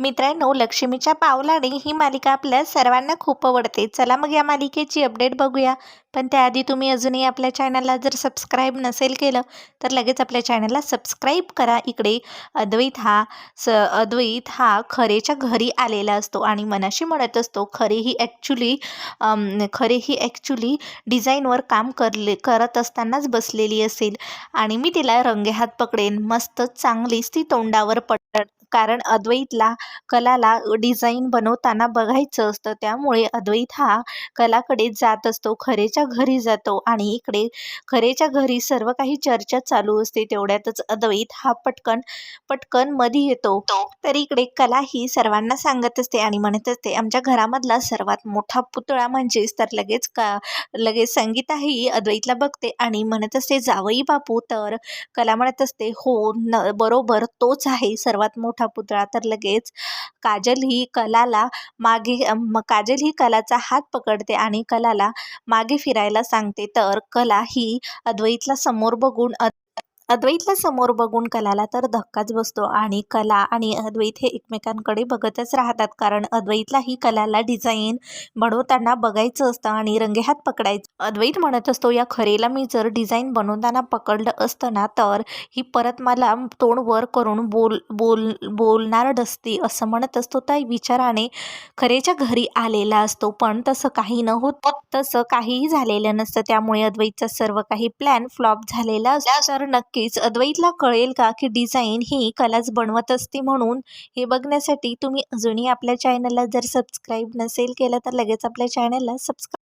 मित्रांनो लक्ष्मीच्या पावलाने ही मालिका आपल्या सर्वांना खूप आवडते. चला मग या मालिकेची अपडेट बघूया. पण त्याआधी तुम्ही अजूनही आपल्या चॅनलला जर सबस्क्राईब नसेल केलं तर लगेच आपल्या चॅनलला सबस्क्राईब करा. इकडे अद्वैत हा स अद्वैत हा खरेच्या घरी आलेला असतो आणि मनाशी म्हणत असतो खरे ही ॲक्च्युली खरे ही ॲक्च्युली डिझाईनवर काम करले करत असतानाच बसलेली असेल. आणि मी तिला रंगेहात पकडेन. मस्त चांगलीच ती तोंडावर पड कारण अद्वैतला कलाला डिझाईन बनवताना बघायचं असतं. त्यामुळे अद्वैत हा कलाकडे जात असतो खरेच्या घरी जातो आणि इकडे खरेच्या घरी सर्व काही चर्चा चालू असते. तेवढ्यातच अद्वैत हा पटकन पटकनमध्ये येतो. तर इकडे कला ही सर्वांना सांगत असते आणि म्हणत असते आमच्या घरामधला सर्वात मोठा पुतळा म्हणजेच तर लगेच का लगेच संगीता ही अद्वैतला बघते आणि म्हणत असते जावई बापू तर कला म्हणत असते हो न बरोबर तोच आहे सर्वात मोठा पुतळा तर लगेच काजल ही कलाला मागे म काजल ही कलाचा हात पकडते आणि कलाला मागे फिरायला सांगते. तर कला ही अद्वैतला समोर बघून अद्वैतला समोर बघून कलाला तर धक्काच बसतो आणि कला आणि अद्वैत हे एकमेकांकडे बघतच राहतात. कारण अद्वैतला ही कलाला डिझाईन बनवताना बघायचं असतं आणि रंगेहात पकडायचं. अद्वैत म्हणत असतो या खरेला मी जर डिझाईन बनवताना पकडलं असतं ना तर ही परत मला तोंड वर करून बोल बोल बोलणार डसती असं म्हणत असतो. त्या विचाराने खरेच्या घरी आलेला असतो पण तसं काही न होत तसं काहीही झालेलं नसतं. त्यामुळे अद्वैतचा सर्व काही प्लॅन फ्लॉप झालेला तर नक्की नक्कीच अद्वैतला कळेल का की डिझाईन ही कलाच बनवत असते म्हणून? हे बघण्यासाठी तुम्ही अजूनही आपल्या चॅनलला जर सबस्क्राईब नसेल केलं तर लगेच आपल्या चॅनलला सबस्क्राईब